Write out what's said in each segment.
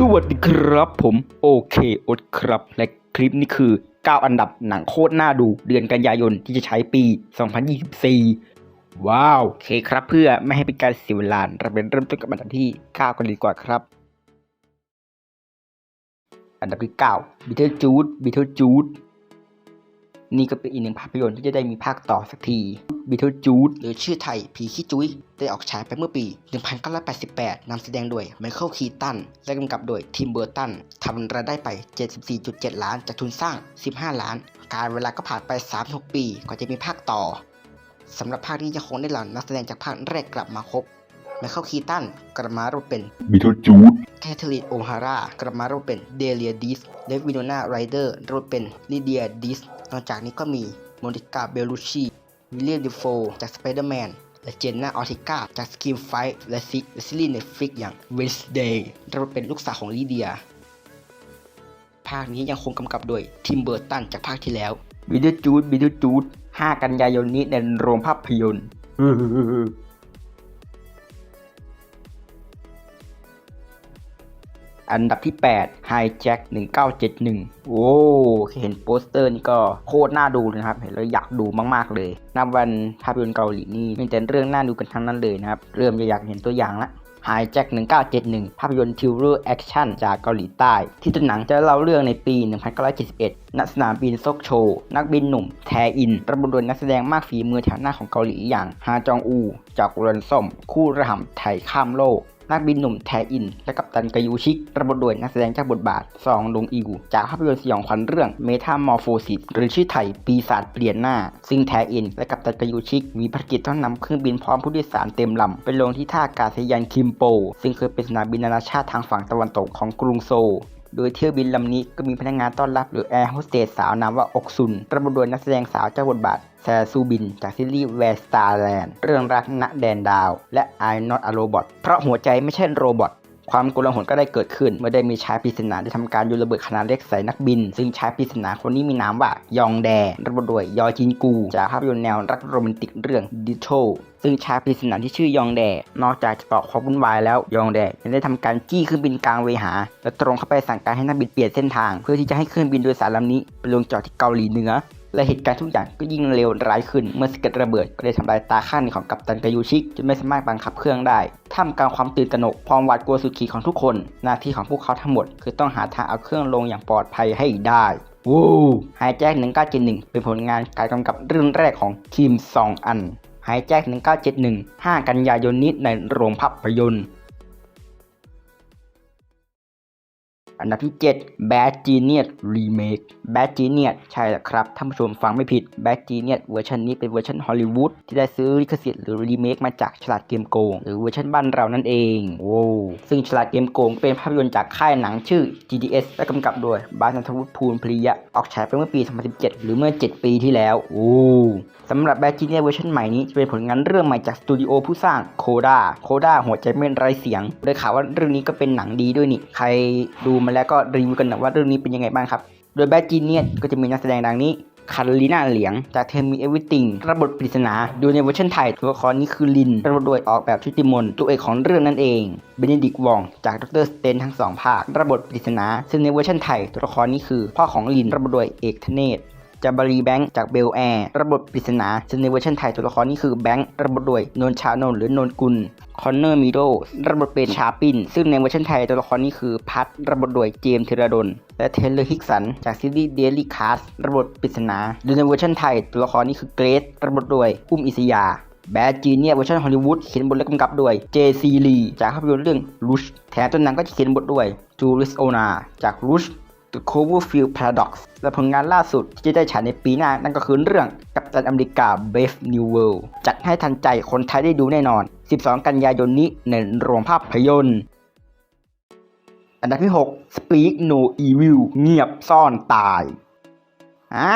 สวัสดีครับผมโอเคอดครับ และคลิปนี้คือ 9 อันดับหนังโคตรน่าดูเดือนกันยายนที่จะใช้ปี 2024 ว้าวโอเคครับเพื่อไม่ให้เป็นการเสียเวลาเราไปเริ่มต้นกับอันดับที่ 9 กันดีกว่าครับ อันดับที่ 9 Beetlejuice Beetlejuice นี่ก็เป็นอีกหนึ่งภาพยนตร์ที่จะได้มีภาคต่อสักที Beetlejuice หรือชื่อไทย ผีขี้จุ้ย ได้ออกฉายไปเมื่อปี 1988 นำแสดงโดยไมเคิลคีตัน และกำกับโดยทิมเบอร์ตัน ทำรายได้ไป 74.7 ล้าน จากทุนสร้าง 15 ล้าน การเวลาก็ผ่านไป 36 ปีกว่าจะมีภาคต่อ สำหรับภาคนี้ยังคงได้หล่านักแสดงจากภาคแรกกลับมาครบ ไมเคิลคีตันกลับมารับบทเป็น Beetlejuice แคทเธอรีนโอฮาร่ากลับมารับบทเป็นเดเลียดิสและวิโนนาไรเดอร์รับบทเป็นลิเดียดิสนอกจากนี้ก็มีโมนิกาเบลูชีวิลเลียมดิโฟจากสไปเดอร์แมนและเจนนาออติกาจากสกิมไฟและซิกและซีรีส์เน็ตฟลิกอย่าง Wednesday รับบทเป็นลูกสาวของลิเดีย ภาคนี้ยังคงกำกับโดยทิมเบอร์ตันจากภาคที่แล้วบิดจูดบิดจูด5กันยายนนี้ในโรงภาพยนตร์ อันดับที่ 8 Hijack 1971 โอ้เห็นโปสเตอร์นี่ก็โคตรน่าดูเลยนะครับ เห็นแล้วอยากดูมากๆเลยนับวันภาพยนตร์เกาหลีนี่มีแต่เรื่องน่าดูกันทั้งนั้นเลยนะครับ เริ่มจะอยากเห็นตัวอย่างละ Hijack 1971 ภาพยนตร์ทิวเรอร์แอคชั่นจากเกาหลีใต้ ที่ต้นหนังจะเล่าเรื่องในปี 1971 ณ สนามบินซกโช นักบินหนุ่ม แทอินระบุโดยนักแสดงมากฝีมือแถวหน้าของเกาหลีอย่าง ฮาจองอู จากรอนส้ม คู่ระห่ำไทยข้ามโลก นักบินหนุ่มแทอิน และกัปตันกายูชิกระบบโดยนักแสดงจากบทบาท ซองดงอิว จากภาพยนตร์สยองขวัญเรื่องเมทามอร์โฟซิสหรือชื่อไทย ปีศาจเปลี่ยนหน้า ซึ่งแทอิน และกัปตันกายูชิก มีภารกิจต้องนำเครื่องบินพร้อมผู้โดยสารเต็มลำไปลงที่ท่าอากาศยานคิมโป ซึ่งเคยเป็นสนามบินนานาชาติทางฝั่งตะวันตกของกรุงโซล โดยเที่ยวบินลำนี้ก็มีพนักงานต้อนรับหรือแอร์โฮสเตสสาวนามว่าอกซุนระบบโดยนักแสดงสาวเจ้าบทบาทแซซูบิน จากซีรีส์แวร์สตาร์แลนด์เรื่องรักณแดนดาว และ I'm Not a Robot เพราะหัวใจไม่ใช่โรบอทความโกลาหลก็ได้เกิดขึ้น เมื่อได้มีชายปริศนาได้ทำการโยนระเบิดขนาดเล็กใส่นักบิน ซึ่งชายปริศนาคนนี้มีนามว่ายองแดระบบโดยยอจินกู จากภาพยนตร์แนวรักโรแมนติกเรื่องดิโช ซึ่งชายปริศนาที่ชื่อยองแด นอกจากจะก่อความวุ่นวายแล้วยองแดยังได้ทำการจี้เครื่องบินกลางเวหา และตรงเข้าไปสั่งการให้นักบินเปลี่ยนเส้นทาง เพื่อที่จะให้เครื่องบินโดยสารลำนี้ไปลงจอดที่เกาหลีเหนือและเหตุการณ์ทุกอย่างก็ยิ่งเลวร้ายขึ้น เมื่อสะเก็ดระเบิดก็ได้ทำลายตาข้างหนึ่งของกัปตันกายูชิกจนไม่สามารถบังคับเครื่องได้ ท่ามกลางความตื่นตระหนกความหวาดกลัวสุดขีดของทุกคน หน้าที่ของพวกเขาทั้งหมด คือต้องหาทางเอาเครื่องลงอย่างปลอดภัยให้ได้ว้าวไฮแจ็ค1971 เป็นผลงานการกำกับเรื่องแรกของคิมซองอันายแจ้ง1971 5 กันยายนนี้ในโรงภาพยนตร์ อันดับที่ 7 Bad Genius Remake Bad Genius ใช่แล้วครับท่านผู้ชมฟังไม่ผิด Bad Genius เวอร์ชันนี้เป็นเวอร์ชันฮอลลีวูดที่ได้ซื้อลิขสิทธิ์หรือรีเมคมาจากฉลาดเกมโกง หรือเวอร์ชันบ้านเรานั่นเองโว้ซึ่งฉลาดเกมโกงเป็นภาพยนตร์จากค่ายหนังชื่อ GDS และกำกับโดยบาสันทวุฒิภูลพริยะ ออกฉายไปเมื่อปี 2017 หรือเมื่อ 7 ปีที่แล้วโอ้สำหรับ Bad Genius เวอร์ชันใหม่นี้จะเป็นผลงานเรื่องใหม่จากสตูดิโอผู้สร้างโคด้าโคด้าหัวใจไม่ไร้เสียงได้ข่าวว่าเรื่องนี้ก็เป็นหนังดีด้วยนี่ใครดูมาแล้วก็รีวิวกันหนะว่าเรื่องนี้เป็นยังไงบ้างครับ โดย Bad Genius ก็จะมีนักแสดงดังนี้คาร์ลีน่าเหลียง จากเทมีเอวิติงรับบทปริศนาโดยในเวอร์ชันไทย ตัวละครนี้คือลินรับบทโดยออกแบบชุติมน ตัวเอกของเรื่องนั่นเองเบนดิกวอง จากดรสเตนทั้งสองภาครับบทปริศนา ซึ่งในเวอร์ชันไทย ตัวละครนี้คือ พ่อของลินรับบทโดยเอกธเนศ จาบารีแบงค์จากเบลแอร์ระบบปริศนาซึ่งในเวอร์ชันไทยตัวละครนี้คือแบงค์ระบบโดยนนชานนหรือนนกุลคอนเนอร์มิโดระบบเป็นชาปิน ซึ่งในเวอร์ชันไทยตัวละครนี้คือพัทระบบโดยเจมส์เทราดนและเทเลอร์ฮิกสันจากซีรีส์เดลี่คาสระบบปริศนาโดยในเวอร์ชันไทยตัวละครนี้คือเกรซระบบโดยอุ้มอิสยาแบดจีเนียเวอร์ชันฮอลลีวูดเขียนบทและกำกับโดยเจซีลีจากภาพยนตร์เรื่องรูชแถมต้นหนังก็จะเขียนบทด้วยจูริสโอนาจากรูช The Cloverfield Paradox และผลงานล่าสุดที่จะได้ฉายในปีหน้านั่นก็คือเรื่องกัปตันอเมริกา Brave New World จัดให้ทันใจคนไทยได้ดูแน่นอน 12 กันยายนนี้ในโรงภาพยนตร์อันดับที่ 6 Speak No Evil เงียบซ่อนตายอ่า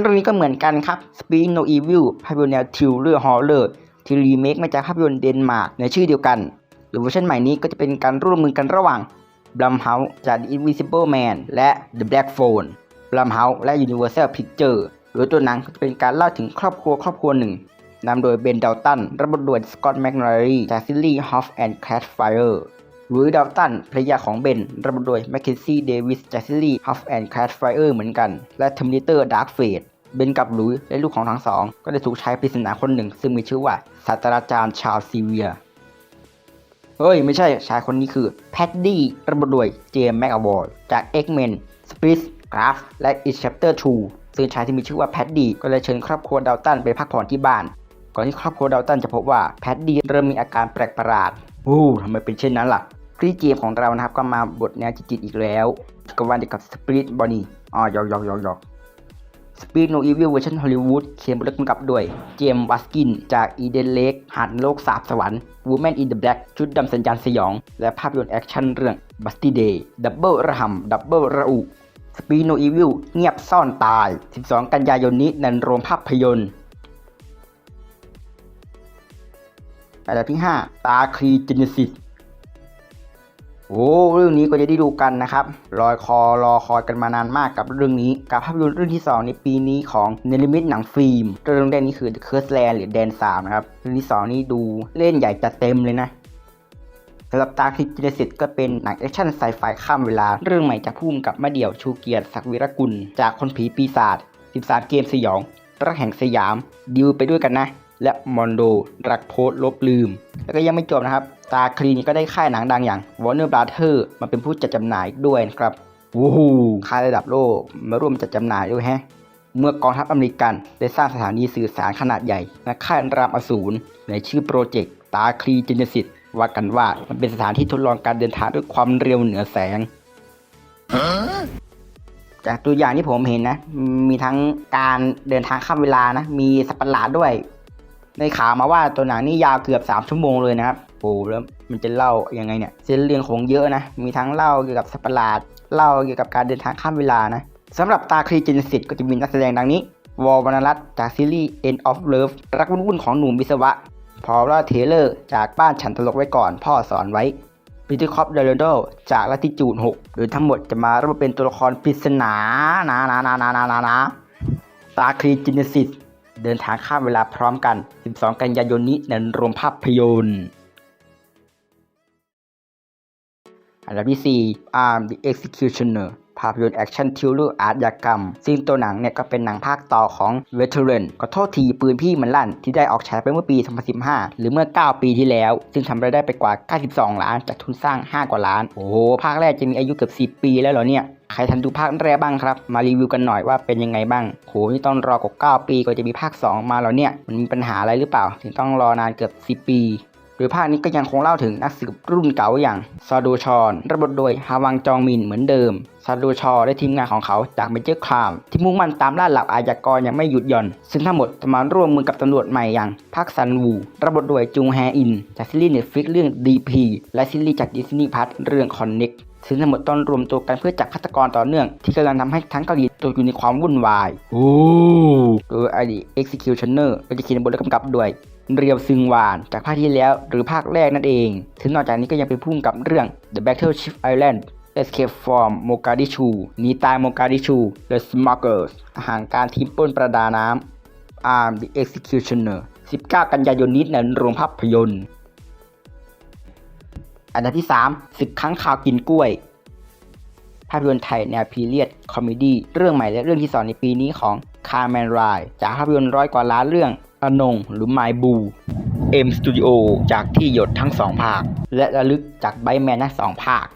เรื่องนี้ก็เหมือนกันครับ Speak No Evil ภาพยนตร์แนวทิวเรื่องฮอลเลอร์ที่รีเมคมาจากภาพยนตร์เดนมาร์กในชื่อเดียวกัน หรือเวอร์ชันใหม่นี้ก็จะเป็นการร่วมมือกันระหว่าง Blumhouse จาก The Invisible Man และ The Black Phone Blumhouse และ Universal Pictures โดยตัวหนังจะเป็นการเล่าถึงครอบครัวครอบครัวหนึ่งนำโดยเบนดัลตันรับบทโดยสกอตแมกนารีจากซีรีส์ Hoff and Catfire หรือดัลตันภรรยาของเบนระบุโดยแมคเคนซี่เดวิสแจสซิลี่ฮัฟแอนด์แคทไฟเออร์เหมือนกัน และเทอร์มินเตอร์ดาร์คเฟดเบนกับหลุยและลูกของทั้งสอง ก็ได้ถูกใช้ปริศนาคนหนึ่ง ซึ่งมีชื่อว่าศาสตราจารย์ชาลซีเวีย เฮ้ย ไม่ใช่ชายคนนี้คือ แพดดี้ระบุโดยเจมส์แมกอวอร์จาก X-Men s p r i t g r a f และ It Chapter 2 ซึ่งชายที่มีชื่อว่าแพดดี้ก็เลยเชิญครอบครัวดัลตันไปพักผ่อนที่บ้าน ก่อนที่ครอบครัวดัลตันจะพบว่าแพดดี้เริ่มมีอาการแปลกประหลาดโอ้ทำไมเป็นเช่นนั้นล่ะพี่เจมของเรานะครับก็มาบทแนวจิตๆอีกแล้วกับวันเดียวกับสปริตบอนี่อ๋อยอกยอกยอกยอก สปีดโนอีวิลเวอร์ชันฮอลลีวูดเขียนบทและกำกับด้วยเจมส์วัสกิน จากอีเดนเลกหันโลกสาบสวรรค์ Woman in the Black ชุดดำสัญญาณสยอง และภาพยนตร์แอคชั่นเรื่อง Busty Day ดับเบิลระหำดับเบิลระอุสปีดโนอีวิลเงียบซ่อนตาย 12 กันยายนนี้ในโรงภาพยนตร์อันดับที่ 5 ตาครีเจเนซิส โอ้เรื่องนี้ก็จะได้ดูกันนะครับรอยคอรอคอยกันมานานมากกับเรื่องนี้กับภาพยนตร์เรื่องที่ 2 ในปีนี้ของเนลิมิตหนังฟิล์มเรื่องแรกนี้คือ The Curse Land หรือแดนสามนะครับเรื่องที่ 2 นี่ดูเล่นใหญ่จัดเต็มเลยนะสำหรับตาคลิปจินสิตก็เป็นหนังแอคชั่นไซไฟข้ามเวลาเรื่องใหม่จากผู้กำกับมาเดี่ยวชูเกียรติศักวิรกุล จากคนผีปีศาจ 13 เกมสยอง รักแห่งสยามดิวไปด้วยกันนะ และมอนโดรักโพสลบลืม แล้วก็ยังไม่จบนะครับ ตาคลีนี่ก็ได้ค่ายหนังดังอย่าง Warner Brother มาเป็นผู้จัดจำหน่ายด้วยนะครับวู้ฮูค่ายระดับโลกมาร่วมจัดจำหน่ายด้วยแฮะ เมื่อกองทัพอเมริกันได้สร้างสถานีสื่อสารขนาดใหญ่และค่ายรามอสูรในชื่อโปรเจกต์ตาคลีเจเนซิสว่ากันว่ามันเป็นสถานที่ทดลองการเดินทางด้วยความเร็วเหนือแสง จากตัวอย่างที่ผมเห็นนะ มีทั้งการเดินทางข้ามเวลานะ มีสัตว์ประหลาดด้วย ในข่าวมาว่าตัวหนังนี่ยาวเกือบ 3 ชั่วโมงเลยนะครับ โอ้แล้วมันจะเล่ายังไงเนี่ยเส้นเรื่องของเยอะนะ มีทั้งเล่าเกี่ยวกับสัประหลาด เล่าเกี่ยวกับการเดินทางข้ามเวลานะสำหรับตาครีเจนสิตก็จะมีนักแสดงดังนี้ วอลวรรณรัตน์จากซีรีส์ End of Love รักวุ่นๆของหนุ่มวิศวะ พอล่าเทเลอร์จากบ้านฉันตลกไว้ก่อนพ่อสอนไว้ปีเตอร์คอปเดลโดจากลัติจูด6โดยทั้งหมดจะมาร่วมเป็นตัวละครปริศนานานานานานานานาตาครีเจนสิตเดินทางข้ามเวลาพร้อมกัน 12 กันยายนนี้ในโรงภาพยนตร์ อันดับที่ 4 Arm the Executioner ภาพยนตร์แอคชั่นทิลเลอร์อาร์ตยากรรม ซึ่งตัวหนังเนี่ยก็เป็นหนังภาคต่อของ Veteran ก็โทษทีปืนพี่มันลั่น ที่ได้ออกฉายไปเมื่อปี 2015 หรือเมื่อ 9 ปีที่แล้ว ซึ่งทำรายได้ไปกว่า 92 ล้าน จากทุนสร้าง 5 กว่าล้าน โอ้โห ภาคแรกจะมีอายุเกือบ 10 ปีแล้วเหรอเนี่ย ใครทันดูภาคแรกบ้างครับ มารีวิวกันหน่อยว่าเป็นยังไงบ้างโหนี่ต้องรอกว่า9ปีกว่าจะมีภาค 2 มาแล้วเนี่ย มันมีปัญหาอะไรหรือเปล่า ถึงต้องรอนานเกือบ 10 ปี ดยภาคนี้ก็ยังคงเล่าถึงนักสืบรุ่นเก่าอย่างซาดูชอนระบทโดยฮาวังจองมินเหมือนเดิมซาดูชอและทีมงานของเขาจากเมเจอร์ครามที่มุ่งมั่นตามล่าหลับอาญากรอย่างไม่หยุดหย่อน ซึ่งทั้งหมดจะมาร่วมมือกับตำรวจใหม่อย่างพักซันวูระบทโดยจุงแฮอิน จากซีรีส์เน็ตฟลิกเรื่อง DP และซีรีส์จากดิสนีย์พัทเรื่อง Connect ซึ่งทั้งหมดต้องรวมตัวกันเพื่อจับฆาตกรต่อเนื่อง ที่กำลังทำให้ทั้งเกาหลีตกอยู่ในความวุ่นวาย โอ้โดยอดีต Executioner ก็จะเขียนบทและกำกับด้วย เรียวซึงวานจากภาคที่แล้วหรือภาคแรกนั่นเอง ถึงนอกจากนี้ก็ยังเป็นผู้กำกับเรื่อง The Battleship Island Escape from Mogadishu หนีตายโมกาดิชู The Smugglers อาหารการทีมปล้นประดาน้ำ Arm the Executioner 19 กันยายนนี้ในโรงภาพยนตร์ อันดับที่3ศึกค้างคาวกินกล้วย ภาพยนตร์ไทยแนวพีเรียดคอมเมดี้เรื่องใหม่และเรื่องที่สองในปีนี้ของคาร์แมนไรจากภาพยนตร์ร้อยกว่าล้านเรื่องอนงหรือไมบูเอ็มสตูดิโอจากที่หยดทั้งสองภาค และระลึกจากไบแมนทั้งสองภาค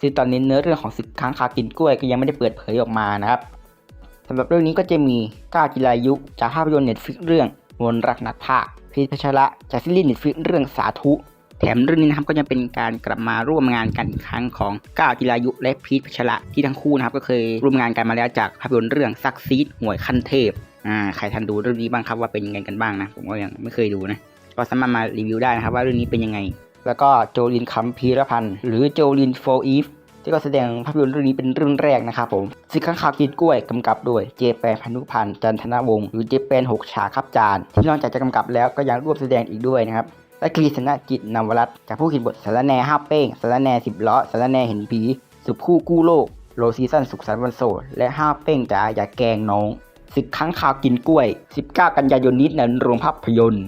ซึ่งตอนนี้เนื้อเรื่องของศึกค้างคาวกินกล้วยก็ยังไม่ได้เปิดเผยออกมานะครับสำหรับเรื่องนี้ก็จะมีก้าจิรายุจากภาพยนตร์เน็ตฟลิกเรื่องมนรักนักภาคพีทพัชระจากซีรีส์เน็ตฟลิกเรื่องสาธุ แถมเรื่องนี้นะครับก็ยังเป็นการกลับมาร่วมงานกันอีกครั้งของก้าวจิรายุและพีทพัชระที่ทั้งคู่นะครับก็เคยร่วมงานกันมาแล้วจากภาพยนตร์เรื่องซักซีดหวยขั้นเทพอ่าใครทันดูเรื่องนี้บ้างครับว่าเป็นยังไงกันบ้างนะผมก็ยังไม่เคยดูนะก็สามารถมารีวิวได้นะครับว่าเรื่องนี้เป็นยังไง แล้วก็โจลินคัมพีรพันธ์หรือโจลินโฟอีฟที่ก็แสดงภาพยนตร์เรื่องนี้เป็นเรื่องแรกนะครับผมสิข้างข่าวกินกล้วยกำกับโดยเจแปนพันุพันธ์จันทนวงศ์หรือเจแปนหกฉาครับจานที่นอกจากจะกำกับแล้วก็ยังร่วมแสดงอีกด้วยนะครับ และกฤษณกิจนวรัตจากผู้เขียนบทสารแหนห้าเป้งสารแหนสิบล้อสารแหนเห็นผีสุคู่กู้โลก โลซีซันสุขสันต์วันโสดและห้าเป้งจ๋าอย่าแกงน้องศึกครั้งข่าวกินกล้วย 19 กันยายนนี้ในโรงภาพยนตร์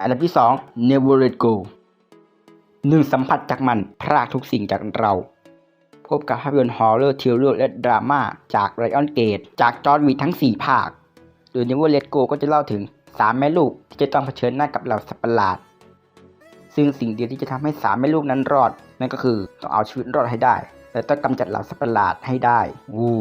อันดับที่ 2 Never Let Go หนึ่งสัมผัสจากมันพรากทุกสิ่งจากเรา พบกับภาพยนตร์ฮอร์เรอร์ทริลเลอร์และดราม่าจากไรออนเกตจากจอร์นวิกทั้ง 4 ภาค โดย Never Let Go ก็จะเล่าถึง 3 แม่ลูกที่จะต้องเผชิญหน้ากับเหล่าสัตว์ประหลาด ซึ่งสิ่งเดียวที่จะทำให้สามแม่ลูกนั้นรอด นั่นก็คือต้องเอาชีวิตรอดให้ได้ และต้องกำจัดเหล่าสัตว์ประหลาดให้ได้วู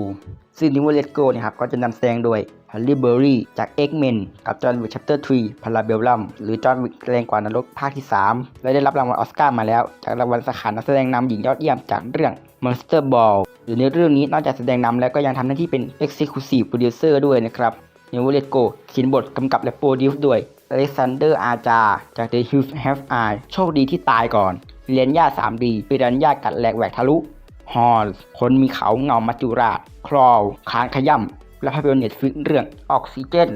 ซึ่งนิวเลตโกเนี่ยครับก็จะนำแสดงโดยฮันรี่เบอร์รี่จาก X-Men กับจอห์นวิกชัปเตอร์3พาราเบลลัมหรือจอห์นวิกแรงกว่านรกภาคที่ 3 และได้รับรางวัลออสการ์มาแล้ว จากรางวัลสาขานักแสดงนำหญิงยอดเยี่ยมจากเรื่อง Monster Ball หรือในเรื่องนี้นอกจากแสดงนำแล้วก็ยังทำหน้าที่เป็น Executive Producer ด้วยนะครับ นิวเลตโกเขียนบทกำกับและโปรดิวซ์ด้วยอเล็กซานเดอร์อาจา จาก The Hills Have Eye โชคดีที่ตายก่อนเรียนย่า 3D ปิรันยากัดแหลกแหวกทะลุฮอลคนมีเขาเงามัจจุราช คลอวคางขย่ำและภาพยนตร์เน็ตฟลิกเรื่องออกซิเจน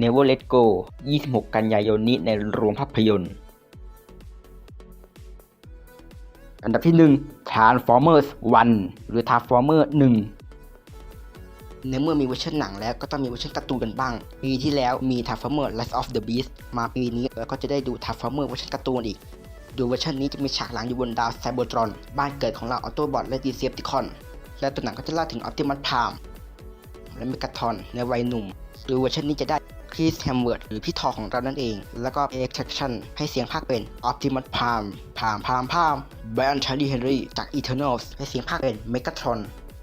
Never Let Go 26 กันยายนนี้ในโรงภาพยนตร์ อันดับที่ 1 Transformers 1 หรือ Transformer 1 ในเมื่อมีเวอร์ชันหนังแล้วก็ต้องมีเวอร์ชันการ์ตูนกันบ้าง ปีที่แล้วมี Transformer Rise of the Beast มาปีนี้เราก็จะได้ดู Transformer เวอร์ชันการ์ตูนอีกดยเวอร์ชันนี้จะมีฉากหลังอยู่บนดาวไซเบอร์ตรอน บ้านเกิดของเราออโตบอทและดีเซปติคอน และตัวหนังก็จะเล่าถึงออ t ติมัสพามและเมกาทอนในวัยหนุ่มดยเวอร์ชันนี้จะได้คริสแฮมเวิร์ดหรือพี่ทอของเรานั่นเอง แล้วก็เอ็กซ์ชันให้เสียงภาคเป็นออ t ติมัสพามพามพามพามไบอันชารีเฮนรี่จาก Eternals ให้เสียงภาคเป็นเมกาทอน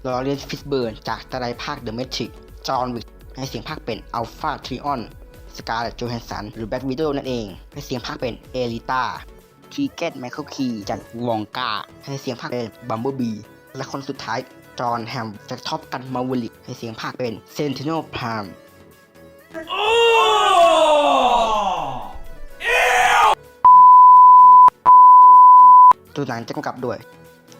ลอเรนซ์ฟิสเบิร์นจากตะไลภาค The Matrix จอห์นวิกให้เสียงภาคเป็นอัลฟาทริออน สกาเลตโจแฮนสัน หรือแบ็กวิดโอนั่นเองให้เสียงภาคเป็นเอลิต้าคีเกตไมเคิลคีจากวองกาให้เสียงภาคเป็นบัมเบิลบีและคนสุดท้ายจอห์นแฮมจากท็อปกันมาวิลิกให้เสียงภาคเป็นเซนติโนพามตัวหนังจะกำกับโดย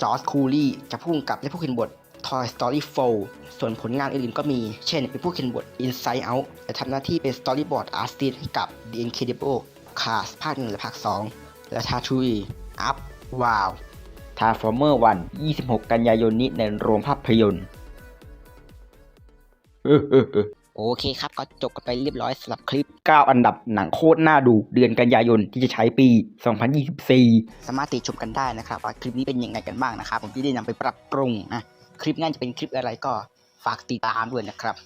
จอร์จคูลี่จะผู้กำกับและผู้เขียนบท Toy Story 4 ส่วนผลงานอื่นๆก็มี เช่น เป็นผู้เขียนบท Inside Out และทำหน้าที่เป็น Storyboard Artist ให้กับ The Incredible Cars ภาค 1 และภาค 2 และ Tatooine Up Wow Transformer 1 26 กันยายนนี้ในโรงภาพยนตร์โอเคครับ ก็จบกันไปเรียบร้อยสำหรับคลิป 9 อันดับหนังโคตรน่าดู เดือนกันยายนที่จะใช้ปี 2024 สามารถติชมกันได้นะครับว่าคลิปนี้เป็นยังไงกันบ้างนะครับ ผมที่ได้นำไปปรับปรุงนะ คลิปหน้าจะเป็นคลิปอะไรก็ฝากติดตามด้วยนะครับ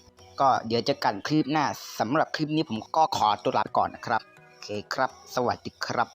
ก็เดี๋ยวจะกันคลิปหน้าสำหรับคลิปนี้ผมก็ขอตัวลาไปก่อนนะครับโอเคครับ สวัสดีครับ